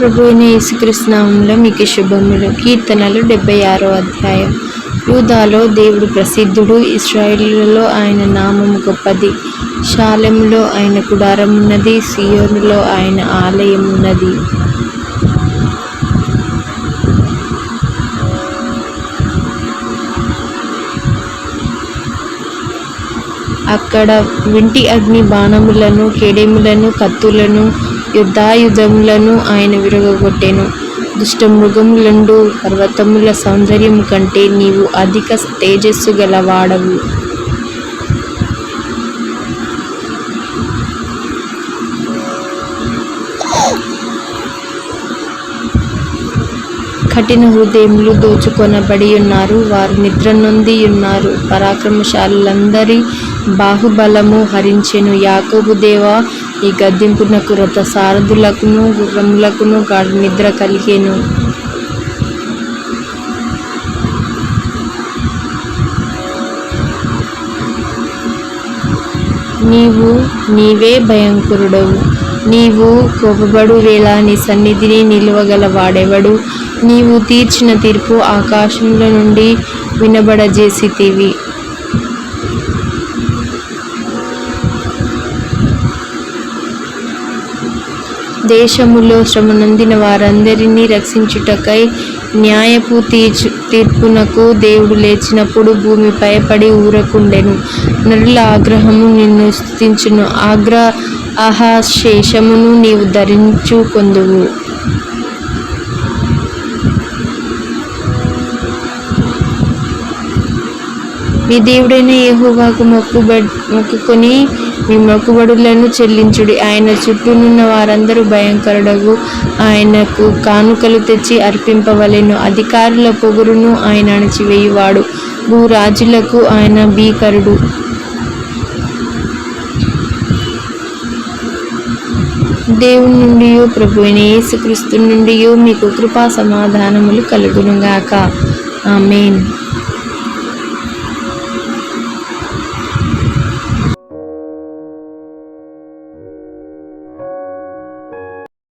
ప్రభువైన యేసుకృష్ణంలో మీకు శుభములు. కీర్తనలు డెబ్బై ఆరో అధ్యాయం. యూదాలో దేవుడు ప్రసిద్ధుడు ఇస్రాయిల్లో ఆయన నామము గొప్పది. శాలెములో ఆయన కుడారం ఉన్నది సియోనులో ఆయన ఆలయం ఉన్నది. అక్కడ వింటి అగ్ని బాణములను కెడెములను కత్తులను యుద్ధాయుధములను ఆయన విరగొట్టెను దుష్ట మృగములండు పర్వతముల సౌందర్యము కంటే నీవు అధిక తేజస్సు గలవాడవు. కఠిన హృదయములు దోచుకొనబడి ఉన్నారు. వారు నిద్ర నొంది ఉన్నారు. పరాక్రమశాలులందరి బాహుబలము హరించెను. యాకోబు దేవ ఈ గద్దెంపునకు రథ సారథులకును గుర్రములకును గాఢ నిద్ర కలిగేను. నీవు నీవే భయంకరుడవు. నీవు కోపబడు వేళ నీ సన్నిధిని నిలువగల వాడెవడు నీవు తీర్చిన తీర్పు ఆకాశంలో నుండి వినబడజేసితివి. దేశములో శ్రమనందిన వారందరినీ రక్షించుటకై న్యాయపు తీర్చు తీర్పునకు దేవుడు లేచినప్పుడు భూమి భయపడి ఊరకుండెను. నరుల ఆగ్రహము నిన్ను స్థుతించును ఆగ్ర ఆహా శేషమును నీవు ధరించుకొందువు మీ దేవుడైన యెహోవాకు మొక్కుబ మొక్కుకొని మీ మొక్కుబడులను చెల్లించుడి. ఆయన చుట్టూనున్న వారందరూ భయంకరుడగు. ఆయనకు కానుకలు తెచ్చి అర్పింపవలెను. అధికారుల పొగురును ఆయన అణచివేయువాడు. భూరాజులకు ఆయన భీకరుడు. దేవుని నుండి ప్రభు యేసుక్రీస్తు నుండి మీకు కృపా సమాధానములు కలుగునుగాక. ఆమెన్.